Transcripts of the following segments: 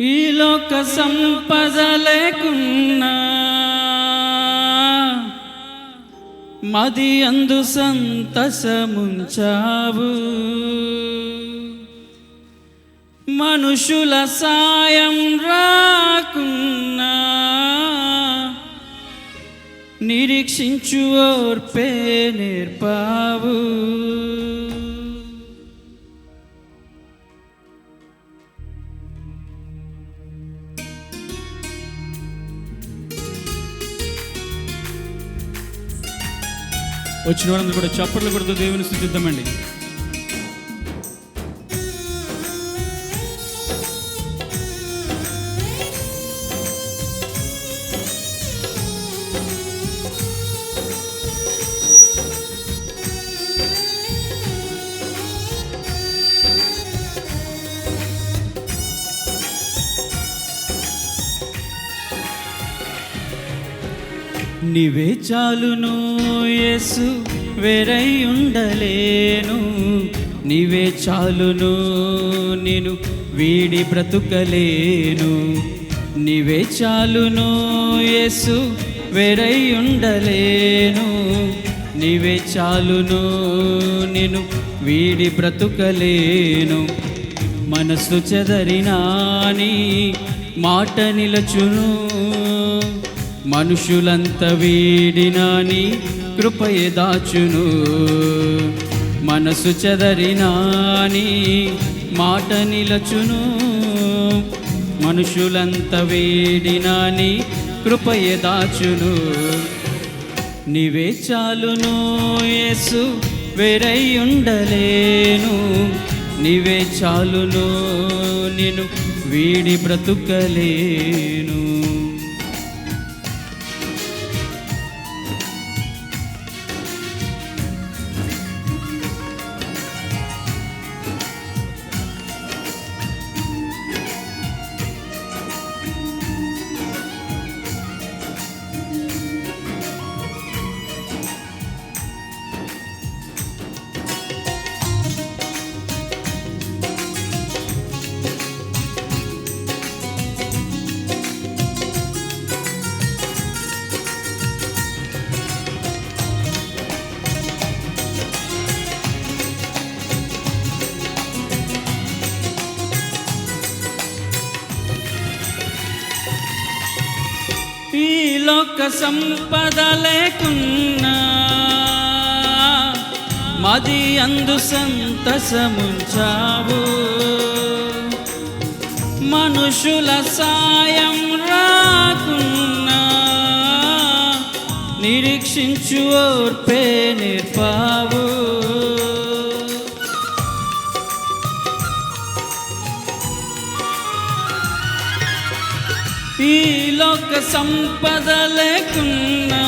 ఈ లోక సంపద లేకున్నా మది అందు సంతసముంచావు. మనుషుల సాయం రాకున్నా నిరీక్షించు ఓర్పే నేర్పావు. వచ్చిన వాళ్ళందరూ కూడా చప్పట్లు కొడుతూ దేవుని స్థుతిద్దామండి. నీవే చాలును యేసు వేరై ఉండలేను. నీవే చాలును నేను వీడి బ్రతుకలేను. నీవే చాలును యేసు వేరై ఉండలేను. నీవే చాలును నేను వీడి బ్రతుకలేను. మనసు చెదరినాని మాట నిలచును. మనుషులంత వీడినాని కృపయే దాచును. మనసు చెదరినాని మాట నిలచును. మనుషులంత వీడినాని కృపయే దాచును. నీవే చాలును యేసు వేరై ఉండలేను నీవే చాలును నేను వీడి బ్రతుకలేను. ఈ లోక సంపద లేకున్నా మది అందు సంతసముంచావు. మనుషుల సాయం రాకున్నా నిరీక్షించు ఓర్పే నిర్పావు. లోక సంపద లేకున్నా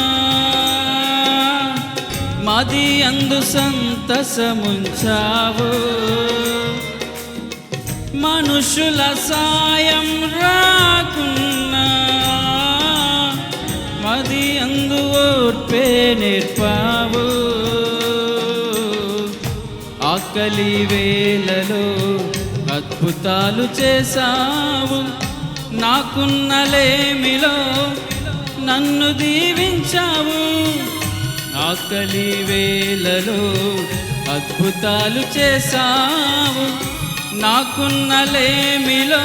మది అందు సంతసముంచావు. మనుషుల సాయం రాకున్నా మది అందు ఓర్పే నేర్పావు. ఆకలి వేలలో అద్భుతాలు చేశావు. నాకున్నలేమిలో నన్ను దీవించావు. ఆకలి వేలలో అద్భుతాలు చేశావు. నాకున్నలేమిలో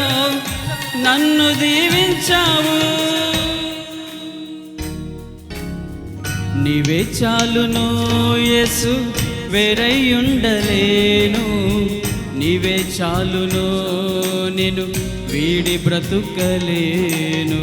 నన్ను దీవించావు. నీవే చాలును యేసు వేరై ఉండలేను. నీవే చాలును నేను వీడి బ్రతుకలేను.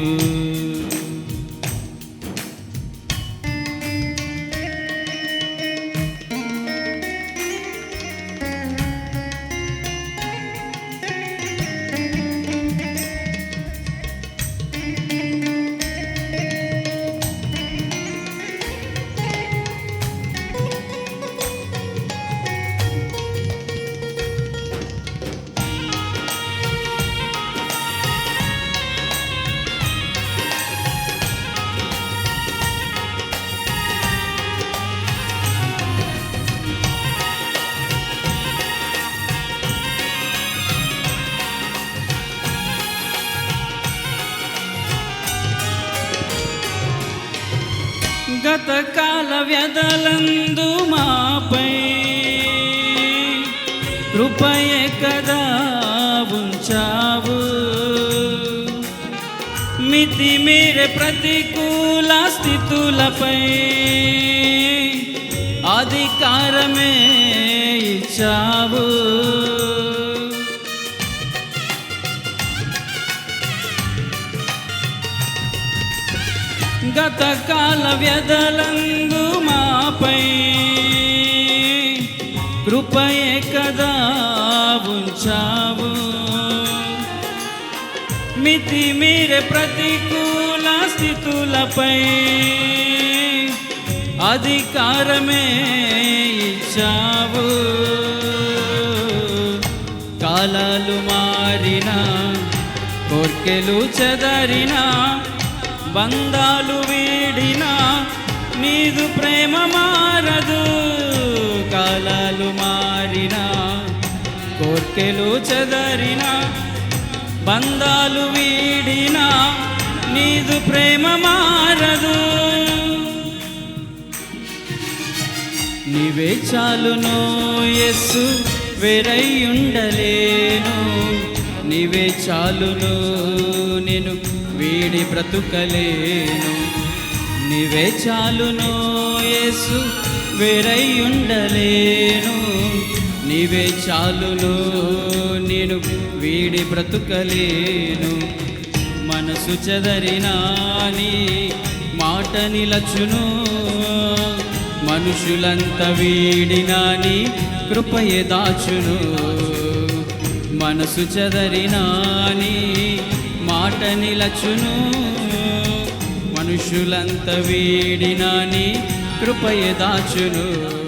గతకాల వ్యధలందు మాపై కృపయే కదా ఉంచావు. మితి మీరే ప్రతికూల స్థితులపై అధికారమే ఇచ్చావు. గతకాల వ్యధలందు మాపై కృపయే కదా ఉంచావు. మితి మీరే ప్రతికూల స్థితులపై అధికారమే ఇచ్చావు. కాలాలు మారిన కోర్కెలు చెదరినా బంధాలు వీడినా నీదు ప్రేమ మారదు కాలాలు మారినా కోర్కెలు చెదరినా బంధాలు వీడినా నీదు ప్రేమ మారదు. నీవే చాలును ఎస్సు వేరై ఉండలేను. నీవే చాలును నేను వీడి బ్రతుకలేను. నీవే చాలును యేసు వేరై ఉండలేను నీవే చాలును నేను వీడి బ్రతుకలేను. మనసు చెదరినా నీ మాట నిలచును. మనుషులంత వీడినా నీ కృపయే దాచును. మనసు చెదరినా నీ మాట నిలచును. మనుషులంత వీడినా నీ దాచును.